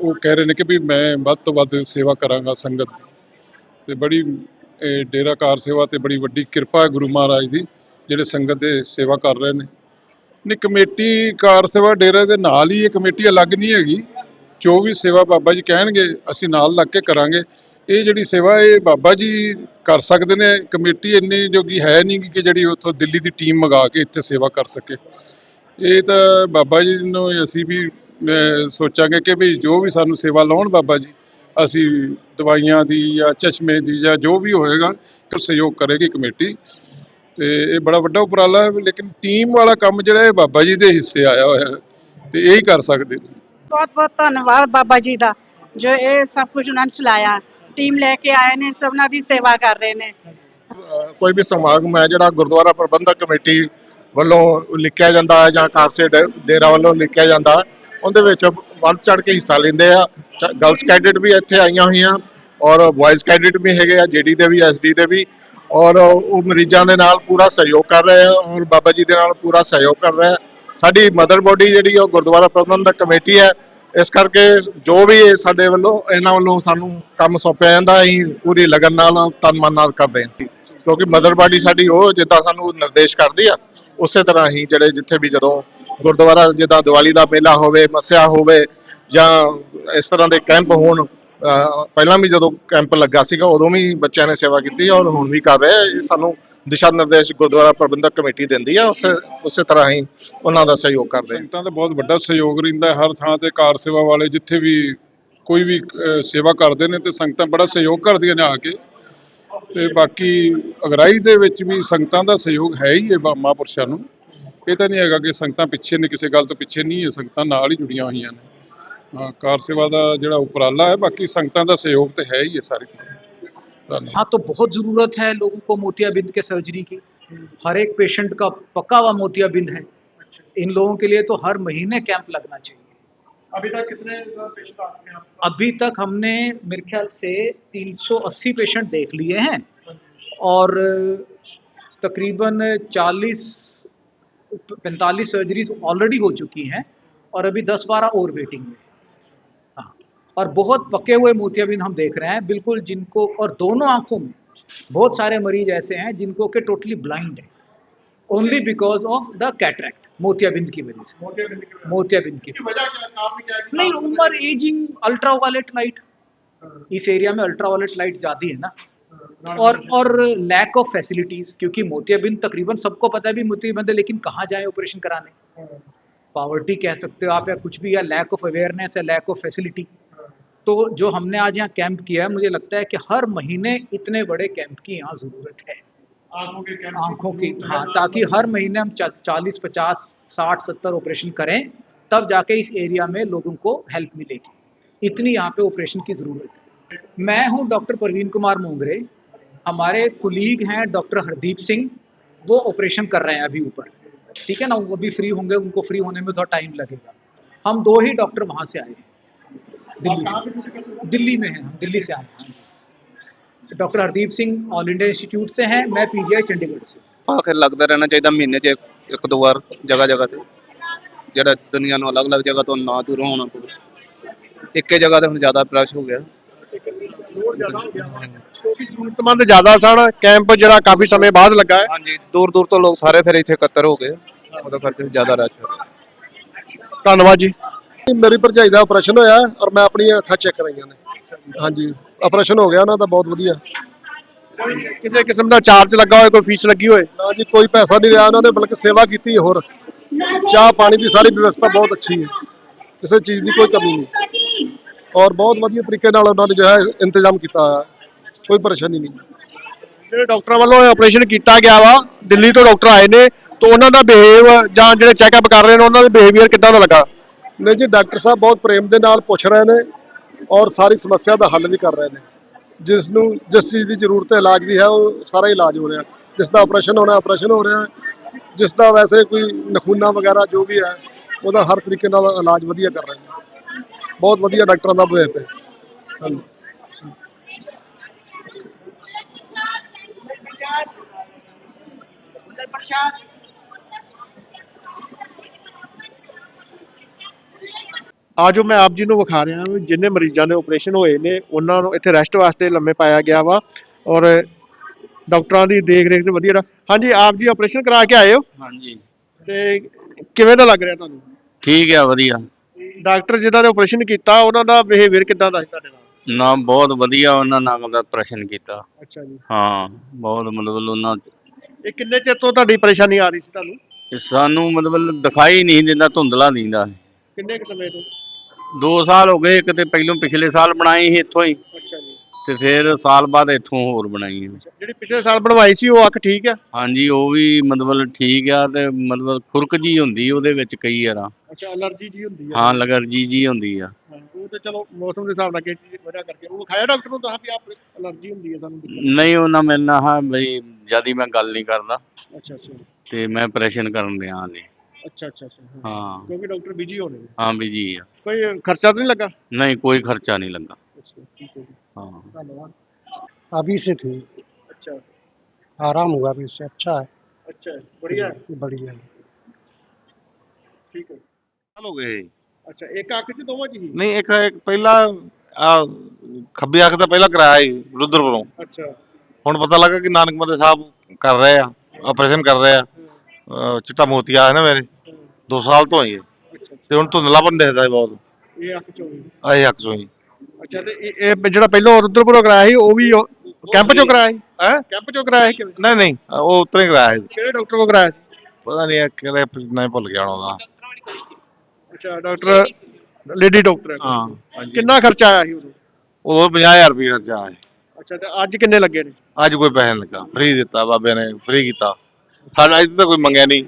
ਉਹ ਕਹਿ ਰਹੇ ਨੇ ਕਿ ਵੀ ਮੈਂ ਵੱਧ ਤੋਂ ਵੱਧ ਸੇਵਾ ਕਰਾਂਗਾ ਸੰਗਤ ਦੀ। ਤੇ ਬੜੀ ਡੇਰਾ ਕਾਰ ਸੇਵਾ ਤੇ ਬੜੀ ਵੱਡੀ ਕਿਰਪਾ ਹੈ ਗੁਰੂ ਮਹਾਰਾਜ ਦੀ, ਜਿਹੜੇ ਸੰਗਤ ਦੇ ਸੇਵਾ ਕਰ ਰਹੇ ਨੇ। ਨਹੀਂ ਕਮੇਟੀ ਕਾਰ ਸੇਵਾ ਡੇਰਾ ਦੇ ਨਾਲ ਹੀ ਇਹ ਕਮੇਟੀ ਅਲੱਗ ਨਹੀਂ ਹੈਗੀ। ਜੋ ਵੀ ਸੇਵਾ ਬਾਬਾ ਜੀ ਕਹਿਣਗੇ, ਅਸੀਂ ਨਾਲ ਲੱਗ ਕੇ ਕਰਾਂਗੇ। ਇਹ ਜਿਹੜੀ ਸੇਵਾ ਇਹ ਬਾਬਾ ਜੀ ਕਰ ਸਕਦੇ ਨੇ, ਕਮੇਟੀ ਇੰਨੀ ਜੋਗੀ ਹੈ ਨਹੀਂ ਕਿ ਜਿਹੜੀ ਉੱਥੋਂ ਦਿੱਲੀ ਦੀ ਟੀਮ ਮੰਗਾ ਕੇ ਇੱਥੇ ਸੇਵਾ ਕਰ ਸਕੇ। ਇਹ ਤਾਂ ਬਾਬਾ ਜੀ ਨੂੰ ਅਸੀਂ ਵੀ ਸੋਚਾਂਗੇ ਕਿ ਵੀ ਜੋ ਵੀ ਸਾਨੂੰ ਸੇਵਾ ਲਾਉਣ ਬਾਬਾ ਜੀ, ਅਸੀਂ ਦਵਾਈਆਂ ਦੀ ਜਾਂ ਚਸ਼ਮੇ ਦੀ ਜਾਂ ਜੋ ਵੀ ਹੋਏਗਾ ਉਹ ਸਹਿਯੋਗ ਕਰੇਗੀ ਕਮੇਟੀ। ਤੇ ਇਹ ਬੜਾ ਵੱਡਾ ਉਪਰਾਲਾ ਹੈ, ਲੇਕਿਨ ਟੀਮ ਵਾਲਾ ਕੰਮ ਜਿਹੜਾ ਇਹ ਬਾਬਾ ਜੀ ਦੇ ਹਿੱਸੇ ਆਇਆ ਹੋਇਆ ਹੈ, ਤੇ ਇਹ ਹੀ ਕਰ ਸਕਦੇ ਬਹੁਤ ਬਹੁਤ ਧੰਨਵਾਦ ਬਾਬਾ ਜੀ ਦਾ, ਜੋ ਇਹ ਸਭ ਕੁਝ ਉਹਨਾਂ ਨੇ ਚਲਾਇਆ। ਟੀਮ ਲੈ ਕੇ ਆਏ ਨੇ, ਸਭਨਾਂ ਦੀ ਸੇਵਾ ਕਰ ਰਹੇ ਨੇ। ਕੋਈ ਵੀ ਸਮਾਗਮ ਹੈ, ਜਿਹੜਾ ਗੁਰਦੁਆਰਾ ਪ੍ਰਬੰਧਕ ਕਮੇਟੀ ਵੱਲੋਂ ਲਿਖਿਆ ਜਾਂਦਾ ਹੈ ਜਾਂ ਕਾਰਸੇ ਡੇਰਾ ਵੱਲੋਂ ਲਿਖਿਆ ਜਾਂਦਾ, ਉਹਦੇ ਵਿੱਚ ਵੱਧ ਚੜ ਕੇ ਹਿੱਸਾ ਲੈਂਦੇ ਆ। ਗਰਲਸ ਕੈਡਿਟ ਵੀ ਇੱਥੇ ਆਈਆਂ ਹੋਈਆਂ ਔਰ ਬॉयਜ਼ ਕੈਡਿਟ ਵੀ ਹੈਗੇ ਆ, ਜੀਡੀ ਦੇ ਵੀ ਐਸਡੀ ਦੇ ਵੀ। ਔਰ ਉਹ ਮਰੀਜ਼ਾਂ ਦੇ ਨਾਲ ਪੂਰਾ ਸਹਿਯੋਗ ਕਰ ਰਹੇ ਆ, ਔਰ ਬਾਬਾ ਜੀ ਦੇ ਨਾਲ ਪੂਰਾ ਸਹਿਯੋਗ ਕਰ ਰਹੇ ਆ। ਸਾਡੀ ਮਦਰ ਬੋਡੀ ਜਿਹੜੀ ਉਹ ਗੁਰਦੁਆਰਾ ਪ੍ਰਬੰਧਕ ਕਮੇਟੀ ਹੈ ਇਸ ਕਰਕੇ ਜੋ ਵੀ ਸਾਡੇ ਵੱਲੋਂ, ਇਹਨਾਂ ਵੱਲੋਂ ਸਾਨੂੰ ਕੰਮ ਸੌਂਪਿਆ ਜਾਂਦਾ, ਅਸੀਂ ਪੂਰੀ ਲਗਨ ਨਾਲ, ਤਨ ਮਨ ਨਾਲ ਕਰਦੇ ਹਾਂ। ਕਿਉਂਕਿ ਮਦਰ ਬਾਡੀ ਸਾਡੀ ਉਹ ਜਿੱਦਾਂ ਸਾਨੂੰ ਨਿਰਦੇਸ਼ ਕਰਦੀ ਆ, ਉਸੇ ਤਰ੍ਹਾਂ ਹੀ ਜਿਹੜੇ ਜਿੱਥੇ ਵੀ ਜਦੋਂ ਗੁਰਦੁਆਰਾ, ਜਿੱਦਾਂ ਦੀਵਾਲੀ ਦਾ ਮੇਲਾ ਹੋਵੇ, ਮੱਸਿਆ ਹੋਵੇ, ਜਾਂ ਇਸ ਤਰ੍ਹਾਂ ਦੇ ਕੈਂਪ ਹੋਣ ਪਹਿਲਾਂ ਵੀ ਜਦੋਂ ਕੈਂਪ ਲੱਗਾ ਸੀਗਾ, ਉਦੋਂ ਵੀ ਬੱਚਿਆਂ ਨੇ ਸੇਵਾ ਕੀਤੀ ਔਰ ਹੁਣ ਵੀ ਕਰ ਰਹੇ ਇਹ ਸਾਨੂੰ ਦਿਸ਼ਾ ਨਿਰਦੇਸ਼ ਗੁਰਦੁਆਰਾ ਪ੍ਰਬੰਧਕ ਕਮੇਟੀ ਦਿੰਦੀ ਆ ਉਸੇ ਉਸੇ ਤਰ੍ਹਾਂ ਹੀ ਉਹਨਾਂ ਦਾ ਸਹਿਯੋਗ ਕਰਦੇ ਹਾਂ ਸੰਗਤਾਂ ਦਾ ਬਹੁਤ ਵੱਡਾ ਸਹਿਯੋਗ ਰਹਿੰਦਾ ਹੈ ਹਰ ਥਾਂ ਤੇ ਕਾਰ ਸੇਵਾ ਵਾਲੇ ਜਿੱਥੇ ਵੀ ਕੋਈ ਵੀ ਅਹ, ਸੇਵਾ ਕਰਦੇ ਨੇ ਤੇ ਸੰਗਤਾਂ ਬੜਾ ਸਹਿਯੋਗ ਕਰਦੀਆਂ ਨੇ ਆ ਕੇ। ਤੇ ਬਾਕੀ ਅਗਰਾਈ ਦੇ ਵਿੱਚ ਵੀ ਸੰਗਤਾਂ ਦਾ ਸਹਿਯੋਗ ਹੈ ਹੀ ਹੈ ਬਾ- ਮਹਾਂਪੁਰਸ਼ਾਂ ਨੂੰ। ਇਹ ਤਾਂ ਨਹੀਂ ਹੈਗਾ ਕਿ ਸੰਗਤਾਂ ਪਿੱਛੇ ਨੇ ਕਿਸੇ ਗੱਲ ਤੋਂ ਪਿੱਛੇ ਨਹੀਂ ਹੈ ਸੰਗਤਾਂ ਨਾਲ ਹੀ ਜੁੜੀਆਂ ਹੋਈਆਂ ਨੇ। ਹਾਂ ਕਾਰ ਸੇਵਾ ਦਾ ਜਿਹੜਾ ਉਪਰਾਲਾ ਹੈ ਬਾਕੀ ਸੰਗਤਾਂ ਦਾ ਸਹਿਯੋਗ ਤੇ ਹੈ ਹੀ ਹੈ ਸਾਰੀ ਤਰ੍ਹਾਂ हाँ तो बहुत ज़रूरत है लोगों को मोतियाबिंद के सर्जरी की। हर एक पेशेंट का पक्का हुआ मोतियाबिंद है। इन लोगों के लिए तो हर महीने कैंप लगना चाहिए। अभी तक कितने पेशेंट आ चुके हैं अभी तक हमने मेरे ख्याल से 380 पेशेंट देख लिए हैं। और तकरीबन 40 45 सर्जरीज ऑलरेडी हो चुकी हैं। और अभी 10-12 और वेटिंग में हाँ। और बहुत पके हुए मोतियाबिंद हम देख रहे हैं। बिल्कुल जिनको और दोनों आँखों में बहुत सारे मरीज़ ऐसे हैं जिनको के टोटली ब्लाइंड है। Only because of the cataract मोतियाबिंद की वजह से। मोतियाबिंद की है? नहीं उम्र एजिंग अल्ट्रावायलेट लाइट इस एरिया में अल्ट्रावायलेट लाइट ज़्यादा है ना। और और लैक ऑफ़ फैसिलिटीज़ क्योंकि मोतियाबिंद तकरीबन सबको पता है भी मोतियाबिंद है लेकिन कहाँ जाए ऑपरेशन कराने? पावर्टी कह सकते हो आप या कुछ भी या लैक ऑफ़ अवेयरनेस या लैक ऑफ़ फैसिलिटी तो जो हमने आज यहाँ कैंप किया है मुझे लगता है कि हर महीने इतने बड़े कैंप की यहाँ ज़रूरत है। आँखों के कैंप आँखों की हाँ। ताकि हर महीने हम चालीस पचास साठ सत्तर ऑपरेशन करें तब जाके इस एरिया में लोगों को हेल्प मिलेगी। इतनी यहाँ पे ऑपरेशन की ज़रूरत है। मैं हूँ डॉक्टर परवीन कुमार मोंगरे। हमारे कुलीग हैं डॉक्टर हरदीप सिंह। वो ऑपरेशन कर रहे हैं अभी ऊपर। ठीक है ना? वो भी फ्री होंगे उनको फ्री होने में थोड़ा टाइम लगेगा। हम दो ही डॉक्टर वहाँ से आए हैं। दिल्ली से दिल्ली में हैं हम दिल्ली से आए हैं हाँ जी। Doctor Hardeep Singh all India institute से हैं मैं पीजीआई चंडीगढ़ से ਆਖਿਰ ਲੱਗਦਾ ਰਹਿਣਾ ਚਾਹੀਦਾ ਮਹੀਨੇ 'ਚ ਇੱਕ ਦੋ ਵਾਰ ਜਗ੍ਹਾ ਜਗ੍ਹਾ ਤੇ ਜਿਹੜਾ ਦੁਨੀਆ ਨੂੰ ਅਲੱਗ-ਅਲੱਗ ਜਗ੍ਹਾ ਤੋਂ ਨਾ ਦੂਰ ਹੋਣਾ ਪਵੇ ਇੱਕੇ ਜਗ੍ਹਾ ਤੇ ਹੁਣ ਜ਼ਿਆਦਾ ਪ੍ਰੈਸ਼ ਹੋ ਗਿਆ ਕਿਉਂਕਿ ਜ਼ਰੂਰਤਮੰਦ ਜ਼ਿਆਦਾ ਸਨ ਕੈਂਪ ਜਿਹੜਾ ਕਾਫੀ ਸਮੇਂ ਬਾਅਦ ਲੱਗਾ ਹੈ ਹਾਂਜੀ ਦੂਰ ਦੂਰ ਤੋਂ ਲੋਕ ਸਾਰੇ ਫਿਰ ਇੱਥੇ ਇਕੱਤਰ ਹੋ ਗਏ ਉਹਦਾ ਕਰਕੇ ਜ਼ਿਆਦਾ ਰਸ਼ ਹੋ ਗਿਆ ਧੰਨਵਾਦ ਜੀ ਮੇਰੀ ਭਰਜਾਈ ਦਾ ਆਪਰੇਸ਼ਨ ਹੋਇਆ ਔਰ ਮੈਂ ਆਪਣੀਆਂ ਅੱਖਾਂ ਚੈੱਕ ਕਰਾਈਆਂ ਨੇ। ਹਾਂਜੀ ਆਪਰੇਸ਼ਨ ਹੋ ਗਿਆ ਉਹਨਾਂ ਦਾ ਬਹੁਤ ਵਧੀਆ। ਕਿਸੇ ਕਿਸਮ ਦਾ ਚਾਰਜ ਲੱਗਾ ਹੋਵੇ ਕੋਈ ਫੀਸ ਲੱਗੀ ਹੋਏ? ਨਾ ਜੀ ਕੋਈ ਪੈਸਾ ਨਹੀਂ ਲਿਆ ਉਹਨਾਂ ਨੇ ਬਲਕਿ ਸੇਵਾ ਕੀਤੀ ਹੋਰ। ਚਾਹ ਪਾਣੀ ਦੀ ਸਾਰੀ ਵਿਵਸਥਾ ਬਹੁਤ ਅੱਛੀ ਹੈ। ਕਿਸੇ ਚੀਜ਼ ਦੀ ਕੋਈ ਕਮੀ ਨਹੀਂ। ਔਰ ਬਹੁਤ ਵਧੀਆ ਤਰੀਕੇ ਨਾਲ ਉਹਨਾਂ ਨੇ ਜੋ ਹੈ ਇੰਤਜ਼ਾਮ ਕੀਤਾ ਹੋਇਆ। ਕੋਈ ਪਰੇਸ਼ਾਨੀ ਨਹੀਂ। ਜਿਹੜੇ ਡਾਕਟਰਾਂ ਵੱਲੋਂ ਆਪਰੇਸ਼ਨ ਕੀਤਾ ਗਿਆ ਵਾ ਦਿੱਲੀ ਤੋਂ ਡਾਕਟਰ ਆਏ ਨੇ ਤਾਂ ਉਹਨਾਂ ਦਾ ਬਿਹੇਵ ਜਾਂ ਜਿਹੜੇ ਚੈੱਕਅਪ ਕਰ ਰਹੇ ਨੇ ਉਹਨਾਂ ਦਾ ਬਿਹੇਵੀਅਰ ਕਿੱਦਾਂ ਦਾ ਲੱਗਾ? ਨਹੀਂ ਜੀ, ਡਾਕਟਰ ਸਾਹਿਬ ਬਹੁਤ ਪ੍ਰੇਮ ਦੇ ਨਾਲ ਪੁੱਛ ਰਹੇ ਨੇ ਔਰ ਸਾਰੀ ਸਮੱਸਿਆ ਦਾ ਹੱਲ ਵੀ ਕਰ ਰਹੇ ਨੇ। ਜਿਸ ਨੂੰ, ਜਿਸ ਚੀਜ਼ ਦੀ ਜ਼ਰੂਰਤ ਹੈ ਇਲਾਜ ਦੀ ਹੈ, ਉਹ ਸਾਰਾ ਇਲਾਜ ਹੋ ਰਿਹਾ। ਜਿਸ ਦਾ ਆਪਰੇਸ਼ਨ ਹੋਣਾ ਆਪਰੇਸ਼ਨ ਹੋ ਰਿਹਾ। ਹੈ। ਜਿਸ ਦਾ ਵੈਸੇ ਕੋਈ ਨਖੂਨਾ ਵਗੈਰਾ ਜੋ ਵੀ ਹੈ, ਉਹਦਾ ਹਰ ਤਰੀਕੇ ਨਾਲ ਇਲਾਜ ਵਧੀਆ ਕਰ ਰਹੇ ਨੇ। ਬਹੁਤ ਵਧੀਆ ਡਾਕਟਰਾਂ ਦਾ ਬਿਹੇਵ ਹੈ ਹਾਂਜੀ। ਆ ਜੋ ਮੈਂ ਆਪ ਜੀ ਨੂੰ ਵਿਖਾ ਰਿਹਾ ਹਾਂ ਜਿੰਨੇ ਮਰੀਜ਼ਾਂ ਦੇ ਆਪਰੇਸ਼ਨ ਹੋਏ ਨੇ ਉਹਨਾਂ ਨੂੰ ਇੱਥੇ ਰੈਸਟ ਵਾਸਤੇ ਲੰਮੇ ਪਾਇਆ ਗਿਆ ਵਾ ਔਰ ਡਾਕਟਰਾਂ ਦੀ ਦੇਖ ਰੇਖ ਤੇ ਵਧੀਆ ਹਾਂਜੀ ਆਪ ਜੀ ਆਪਰੇਸ਼ਨ ਕਰਾ ਕੇ ਆਏ ਹੋ? ਹਾਂਜੀ। ਤੇ ਕਿਵੇਂ ਦਾ ਲੱਗ ਰਿਹਾ ਤੁਹਾਨੂੰ? ਠੀਕ ਆ ਵਧੀਆ। ਡਾਕਟਰ ਜਿਨ੍ਹਾਂ ਨੇ ਆਪਰੇਸ਼ਨ ਕੀਤਾ ਉਹਨਾਂ ਦਾ ਬਿਹੇਵੀਅਰ ਕਿੱਦਾਂ ਦਾ ਸੀ ਤੁਹਾਡੇ ਨਾਲ? ਨਾ ਬਹੁਤ ਵਧੀਆ ਉਹਨਾਂ ਨਾਲ ਦਾ ਪ੍ਰਸ਼ਨ ਕੀਤਾ। ਅੱਛਾ ਜੀ। ਹਾਂ ਬਹੁਤ ਮਤਲਬ ਉਹਨਾਂ ਇਹ ਕਿੰਨੇ ਚਿਰ ਤੋਂ ਤੁਹਾਡੀ ਪਰੇਸ਼ਾਨੀ ਆ ਰਹੀ ਸੀ ਤੁਹਾਨੂੰ? ਇਹ ਸਾਨੂੰ ਮਤਲਬ ਦਿਖਾਈ ਨਹੀਂ ਦਿੰਦਾ ਧੁੰਦਲਾ ਦਿੰਦਾ। ਕਿੰਨੇ ਕੁ ਸਮੇਂ ਤੋਂ? 2 ਸਾਲ ਹੋ ਗਏ ਇੱਕ ਤੇ ਪਹਿਲੋਂ ਪਿਛਲੇ ਸਾਲ ਬਣਾਈ ਸੀ ਇੱਥੋਂ ਹੀ। ਅੱਛਾ ਜੀ। ਤੇ ਫਿਰ ਸਾਲ ਬਾਅਦ ਇੱਥੋਂ ਹੋਰ ਬਣਾਈ ਹੈ। ਜਿਹੜੀ ਪਿਛਲੇ ਸਾਲ ਬਣਵਾਈ ਸੀ ਉਹ ਅੱਖ ਠੀਕ ਆ? ਹਾਂਜੀ ਉਹ ਵੀ ਮਤਲਬ ਠੀਕ ਆ ਤੇ ਮਤਲਬ ਖੁਰਕ ਜੀ ਹੁੰਦੀ ਉਹਦੇ ਵਿੱਚ ਕਈ ਵਾਰਾਂ। ਅੱਛਾ ਅਲਰਜੀ ਜੀ ਹੁੰਦੀ ਆ। ਹਾਂ ਲਗਰਜੀ ਜੀ ਹੁੰਦੀ ਆ। ਉਹ ਤੇ ਚਲੋ ਮੌਸਮ ਦੇ ਹਿਸਾਬ ਨਾਲ ਕਿਹੜੀ ਚੀਜ਼ ਵਜ੍ਹਾ ਕਰਕੇ ਉਹ ਖਾਇਆ ਡਾਕਟਰ ਨੂੰ ਤਾਂ ਵੀ ਆਪ ਅਲਰਜੀ ਹੁੰਦੀ ਹੈ ਸਾਨੂੰ ਨਹੀਂ ਉਹਨਾਂ ਹਾਂ ਬਈ ਜਿਆਦੀ ਮੈਂ ਗੱਲ ਨਹੀਂ ਕਰਦਾ। ਅੱਛਾ ਅੱਛਾ। ਤੇ ਮੈਂ ਆਪਰੇਸ਼ਨ ਕਰਨ ਜੀ ਅੱਛਾ ਅੱਛਾ ਅੱਛਾ ਹਾਂ। ਕਿਉਂਕਿ ਡਾਕਟਰ ਬਿਜ਼ੀ ਹੋਣੇ ਨੇ। ਹਾਂ ਵੀ ਜੀ ਆ। ਕੋਈ ਖਰਚਾ ਤਾਂ ਨਹੀਂ ਲੱਗਾ? ਨਹੀਂ ਕੋਈ ਖਰਚਾ ਨਹੀਂ ਲੱਗਾ। अच्छा ठीक है जी ਹਾਂ। धन्यवाद अभी से थी अच्छा आराम हुआ अभी से अच्छा है अच्छा है, बढ़िया है बढ़िया है ठीक है ਸਾਲ ਹੋ ਗਏ अच्छा एक आंख से दोवा जी ਨਹੀਂ ਇੱਕ ਇੱਕ ਪਹਿਲਾਂ ਆ ਖੱਬੀ ਅੱਖ ਦਾ ਪਹਿਲਾਂ ਕਰਾਇਆ ਸੀ ਰੁਦਰਪੁਰੋਂ। अच्छा ਹੁਣ ਪਤਾ ਲੱਗਾ ਕਿ ਨਾਨਕ ਮਤੇ ਸਾਹਿਬ ਕਰ ਰਹੇ ਆ ਆਪਰੇਸ਼ਨ ਕਰ ਰਹੇ ਆ। ਅਹ ਚਿੱਟਾ ਮੋਤੀਆ ਹੈ ਨਾ ਮੇਰੇ। ਦੋ ਸਾਲ ਤੋਂ ਹੈ ਅੱਛਾ ਤੇ ਹੁਣ ਧੁੰਦਲਾਪਨ ਦਿਖਦਾ ਹੈ ਬਹੁਤ। ਇਹ ਅੱਖ ਚੋਂ ਹੋਈ। ਆਏ ਹੱਕ ਚੋਂ ਜੀ ਅੱਛਾ ਤੇ ਇਹ- ਜਿਹੜਾ ਪਹਿਲਾਂ ਰੁਦਰਪੁਰੋਂ ਕਰਾਇਆ ਸੀ ਉਹ ਵੀ ਕੈਂਪ ਚੋਂ ਕਰਾਇਆ ਸੀ? ਹੈ? ਕੈਂਪ ਚੋਂ ਕਰਾਇਆ ਸੀ ਕਿਵੇਂ? ਨਹੀਂ ਨਹੀਂ ਉਹ ਉਤਰੇ ਕਰਾਇਆ ਸੀ। ਕਿਹੜੇ ਡਾਕਟਰ ਕੋਲ ਕਰਾਇਆ ਸੀ? ਪਤਾ ਨਹੀਂ ਕਿਹੜਾ ਨਾਮ ਭੁੱਲ ਗਿਆ ਹੁਣ ਉਹਦਾ। ਅੱਛਾ ਡਾਕਟਰ ਲੇਡੀ ਡਾਕਟਰ ਹਾਂ। ਕਿੰਨਾ ਖਰਚਾ ਬਾਬੇ ਨੇ ਫ੍ਰੀ ਕੀਤਾ। ਮੰਗਿਆ ਨਹੀਂ।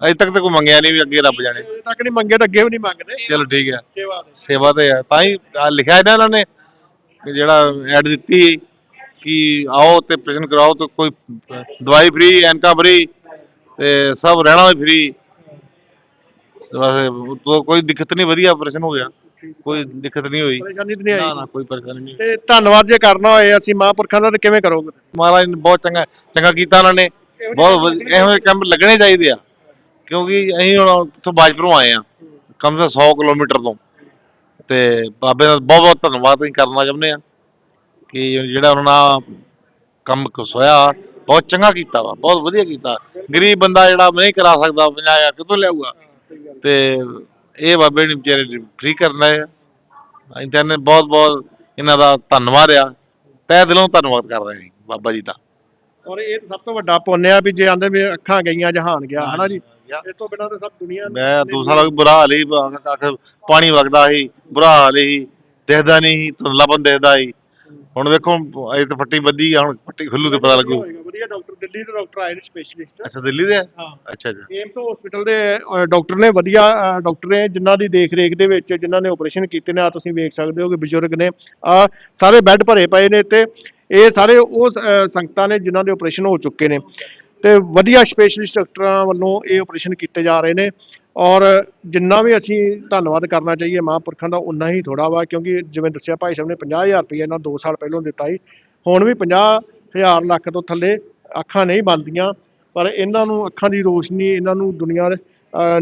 ਅਜੇ ਤੱਕ ਤਾਂ ਕੋਈ ਮੰਗਿਆ ਨਹੀਂ ਵੀ ਅੱਗੇ ਰੱਬ ਜਾਣੇ। ਅਜੇ ਤੱਕ ਨਹੀਂ ਮੰਗੇ ਤਾਂ ਅੱਗੇ ਵੀ ਨਹੀਂ ਮੰਗਦੇ। ਚਲੋ ਠੀਕ ਹੈ। ਸੇਵਾ ਦੇ। ਸੇਵਾ ਤੇ ਹੈ। ਤਾਂ ਹੀ ਆਹ ਲਿਖਿਆ ਇਹਨਾਂ ਇਹਨਾਂ ਨੇ ਕਿ ਜਿਹੜਾ ਐਡ ਦਿੱਤੀ ਕਿ ਆਓ ਤੇ ਪ੍ਰਸ਼ਨ ਕਰਾਓ ਤੇ ਕੋਈ ਦਵਾਈ ਫ੍ਰੀ ਐਨਕਾ ਫ੍ਰੀ ਤੇ ਸਭ ਰਹਿਣਾ ਵੀ ਫ੍ਰੀ ਬਸ ਤੋਂ ਕੋਈ ਦਿੱਕਤ ਨਹੀਂ ਵਧੀਆ ਆਪਰੇਸ਼ਨ ਹੋ ਗਿਆ। ਕੋਈ ਦਿੱਕਤ ਨਹੀਂ ਹੋਈ। ਪਰੇਸ਼ਾਨੀ ਤਾਂ ਨਹੀਂ ਨਾ ਆਈ? ਨਾ ਕੋਈ ਪਰੇਸ਼ਾਨੀ ਨਹੀਂ ਤੇ ਧੰਨਵਾਦ ਜੇ ਕਰਨਾ ਹੋਏ ਅਸੀਂ ਮਹਾਂਪੁਰਖਾਂ ਦਾ ਤੇ ਕਿਵੇਂ ਕਰੋਗੇ? ਮਹਾਰਾਜ ਨੇ ਬਹੁਤ ਚੰਗਾ ਚੰਗਾ ਕੀਤਾ ਉਹਨਾਂ ਨੇ। ਬਹੁਤ ਵਧੀਆ- ਇਹੋ ਜਿਹੇ ਕੰਮ ਲੱਗਣੇ ਚਾਹੀਦੇ ਆ। ਕਿਉਂਕਿ ਅਸੀਂ ਹੁਣ ਇੱਥੋਂ ਬਾਜਪੁਰੋਂ ਆਏ ਆ ਕਮ ਸੇ 100 ਕਿਲੋਮੀਟਰ ਤੋਂ। ਤੇ ਬਾਬੇ ਦਾ ਬਹੁਤ ਬਹੁਤ ਧੰਨਵਾਦ ਅਸੀਂ ਕਰਨਾ ਚਾਹੁੰਦੇ ਆ ਕਿ ਜਿਹੜਾ ਉਹਨਾਂ ਨਾਲ ਕੰਮ ਕਸੋਇਆ ਬਹੁਤ ਚੰਗਾ ਕੀਤਾ ਵਾ, ਬਹੁਤ ਵਧੀਆ ਕੀਤਾ। ਗਰੀਬ ਬੰਦਾ ਜਿਹੜਾ ਨਹੀਂ ਕਰਾ ਸਕਦਾ 50000 ਕਿੱਥੋਂ ਲਿਆਊਗਾ? ਤੇ ਇਹ ਬਾਬੇ ਨੇ ਵਿਚਾਰੇ ਫ੍ਰੀ ਕਰਨਾ ਹੈ ਅਸੀਂ ਤਾਂ ਇਹਨੇ ਬਹੁਤ ਬਹੁਤ ਇਹਨਾਂ ਦਾ ਧੰਨਵਾਦ ਆ। ਤਹਿ ਦਿਲੋਂ ਧੰਨਵਾਦ ਕਰ ਰਹੇ ਹਾਂ ਬਾਬਾ ਜੀ ਦਾ। ਔਰ ਇਹ ਸਭ ਤੋਂ ਵੱਡਾ ਪੁੰਨ ਆ ਵੀ ਜੇ ਆਂਦੇ ਵੀ ਅੱਖਾਂ ਗਈਆਂ, ਜਹਾਨ ਗਿਆ, ਹਨਾ ਜੀ? ਇਸ ਤੋਂ ਬਿਨਾਂ ਤਾਂ ਸਭ ਦੁਨੀਆ ਮੈਂ ਦੂਸਰਾ ਵੀ ਬੁਰਾ ਹਾਲ ਹੀ ਅੱਖ- ਪਾਣੀ ਵਗਦਾ ਸੀ ਬੁਰਾ ਹਾਲ ਹੀ ਦਿਖਦਾ ਨਹੀਂ ਧੁੰਦਲਾਪਨ ਦਿਖਦਾ ਸੀ। ਹੁਣ ਵੇਖੋ ਅਜੇ ਤਾਂ ਫੱਟੀ ਵੱਧੀ ਆ ਹੁਣ ਫੱਟੀ ਖੁੱਲੂ ਤੇ ਪਤਾ ਲੱਗੂ। ਹੋਏਗਾ। ਵਧੀਆ ਡਾਕਟਰ ਦਿੱਲੀ ਦੇ ਡਾਕਟਰ ਆਏ ਨੇ ਸਪੈਸ਼ਲਿਸਟ ਅੱਛਾ ਦਿੱਲੀ ਦੇ? ਆ? ਹਾਂ। ਅੱਛਾ ਜੀ ਏਮਸ ਹਸਪੀਟਲ ਦੇ ਡਾਕਟਰ ਨੇ ਵਧੀਆ ਡਾਕਟਰ ਨੇ ਜਿਨ੍ਹਾਂ ਦੀ ਦੇਖ ਰੇਖ ਦੇ ਵਿੱਚ ਜਿਨ੍ਹਾਂ ਨੇ ਆਪਰੇਸ਼ਨ ਕੀਤੇ ਨੇ ਆ ਤੁਸੀਂ ਵੇਖ ਸਕਦੇ ਹੋ ਕਿ ਬਜ਼ੁਰਗ ਨੇ ਆ ਸਾਰੇ ਬੈੱਡ ਭਰੇ ਪਏ ਨੇ ਤੇ ਇਹ ਸਾਰੇ ਉਹ ਅਹ, ਸੰਗਤਾਂ ਨੇ ਜਿਨ੍ਹਾਂ ਦੇ ਆਪਰੇਸ਼ਨ ਹੋ ਚੁੱਕੇ ਨੇ। ਤੇ ਵਧੀਆ ਸਪੈਸ਼ਲਿਸਟ ਡਾਕਟਰਾਂ ਵੱਲੋਂ ਇਹ ਆਪਰੇਸ਼ਨ ਕੀਤੇ ਜਾ ਰਹੇ ਨੇ। ਔਰ ਜਿੰਨਾ ਵੀ ਅਸੀਂ ਧੰਨਵਾਦ ਕਰਨਾ ਚਾਹੀਏ ਮਹਾਂਪੁਰਖਾਂ ਦਾ ਉਨਾ ਹੀ ਥੋੜਾ ਵਾ, ਕਿਉਂਕਿ ਜਿਵੇਂ ਦੱਸਿਆ ਭਾਈ ਸਾਹਿਬ ਨੇ 50000 ਰੁਪਏ ਇਹਨਾਂ 2 ਸਾਲ ਪਹਿਲਾਂ ਦਿੱਤਾ ਸੀ। ਹੁਣ ਵੀ 50000 ਲੱਖ ਤੋਂ ਥੱਲੇ ਅੱਖਾਂ ਨਹੀਂ ਬਣਦੀਆਂ ਪਰ ਇਹਨਾਂ ਨੂੰ ਅੱਖਾਂ ਦੀ ਰੋਸ਼ਨੀ, ਇਹਨਾਂ ਨੂੰ ਦੁਨੀਆ ਦੇ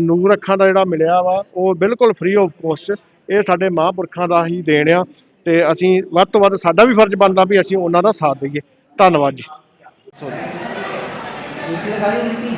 ਨੂਰ ਅੱਖਾਂ ਦਾ ਜਿਹੜਾ ਮਿਲਿਆ ਵਾ, ਉਹ ਬਿਲਕੁਲ ਫ੍ਰੀ ਆਫ ਕੋਸਟ ਇਹ ਸਾਡੇ ਮਹਾਂਪੁਰਖਾਂ ਦਾ ਹੀ ਦੇਣ ਆ। ਤੇ ਅਸੀਂ ਵੱਧ ਤੋਂ ਵੱਧ ਸਾਡਾ ਵੀ ਫਰਜ਼ ਬਣਦਾ ਵੀ ਅਸੀਂ ਉਹਨਾਂ ਦਾ ਸਾਥ ਦਈਏ। ਧੰਨਵਾਦ ਜੀ। ਰੋਟੀ ਲਗਾ ਲਈ